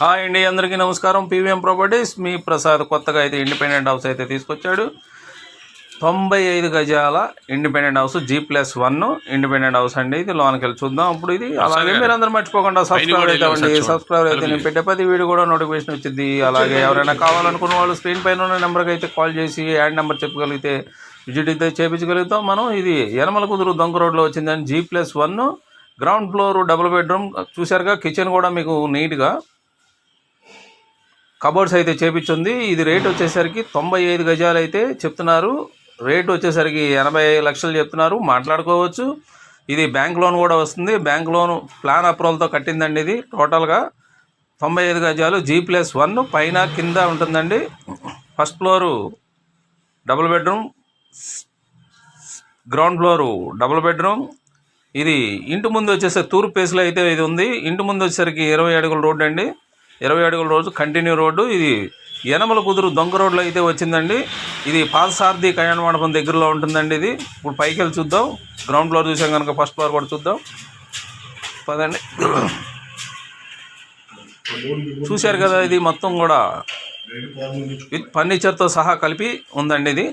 Hi అండి అందరికీ నమస్కారం. పీవీఎం ప్రాపర్టీస్ మీ ప్రసాద్ కొత్తగా అయితే ఇండిపెండెంట్ హౌస్ అయితే తీసుకొచ్చాడు. తొంభై ఐదు గజాల independent house G plus one independent house అండి ఇది. లోనికి వెళ్ళి చూద్దాం. అప్పుడు ఇది అలాగే మీరు అందరూ మర్చిపోకుండా సబ్స్క్రైబ్ అయితే అవ్వండి. సబ్స్క్రైబ్ అయితే నేను పెట్టే ప్రతి వీడియో కూడా నోటిఫికేషన్ వచ్చింది. అలాగే ఎవరైనా కావాలనుకున్న వాళ్ళు స్క్రీన్ పైన ఉన్న నెంబర్కి అయితే కాల్ చేసి యాడ్ నెంబర్ చెప్పగలిగితే విజిట్ అయితే చేయించగలుగుతాం మనం ఇది యనమల కుదురు దొంగ రోడ్లో వచ్చిందని G plus one ground floor double bedroom చూశారుగా కిచెన్ కూడా మీకు నీట్గా కబోర్డ్స్ అయితే చేపించింది. ఇది రేట్ వచ్చేసరికి తొంభై ఐదు గజాలు అయితే చెప్తున్నారు. రేట్ వచ్చేసరికి ఎనభై లక్షలు చెప్తున్నారు. మాట్లాడుకోవచ్చు. ఇది బ్యాంక్ లోన్ కూడా వస్తుంది. బ్యాంక్ లోన్ ప్లాన్ అప్రూవల్తో కట్టిందండి ఇది. టోటల్గా తొంభై ఐదు గజాలు జీ ప్లస్ వన్ పైన కింద ఉంటుందండి. First floor double bedroom ground floor double bedroom. ఇది ఇంటి ముందు వచ్చేసరికి తూర్పు పేస్లో అయితే ఇది ఉంది. ఇంటి ముందు వచ్చేసరికి ఇరవై అడుగుల రోడ్డు అండి. ఇరవై అడుగుల రోజు కంటిన్యూ రోడ్డు. ఇది యనమల కుదురు దొంగ రోడ్లో అయితే వచ్చిందండి. ఇది పాదసారథి కళ్యాణ మండపం దగ్గరలో ఉంటుందండి ఇది. ఇప్పుడు పైకి వెళ్ళి చూద్దాం. గ్రౌండ్ ఫ్లోర్ చూసాం కనుక ఫస్ట్ ఫ్లోర్ కూడా చూద్దాం. పదండి. చూశారు కదా ఇది మొత్తం కూడా. విత్ ఫర్నిచర్తో సహా కలిపి ఉందండి ఇది.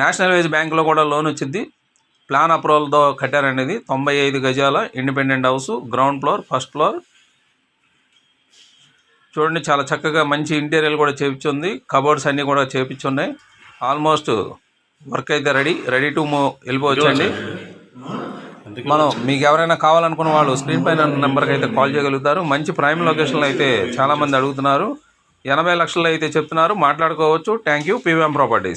నేషనల్ వేజ్ బ్యాంకులో కూడా లోన్ వచ్చింది. ప్లాన్ అప్రూవల్తో కట్టారండి ఇది. తొంభై ఐదు గజాల independent house ground floor first floor. చూడండి చాలా చక్కగా మంచి ఇంటీరియర్ కూడా చేపించుంది. కబోర్డ్స్ అన్నీ కూడా చేపించున్నాయి. ఆల్మోస్ట్ వర్క్ అయితే రెడీ. రెడీ టు మూవ్ వెళ్ళిపోవచ్చు అండి మనం మీకు ఎవరైనా కావాలనుకున్న వాళ్ళు స్క్రీన్ పైన నెంబర్కి అయితే కాల్ చేయగలుగుతారు. మంచి ప్రైమ్ లొకేషన్లో అయితే చాలామంది అడుగుతున్నారు. ఎనభై లక్షలు అయితే చెప్తున్నారు. మాట్లాడుకోవచ్చు. Thank you. PVM properties.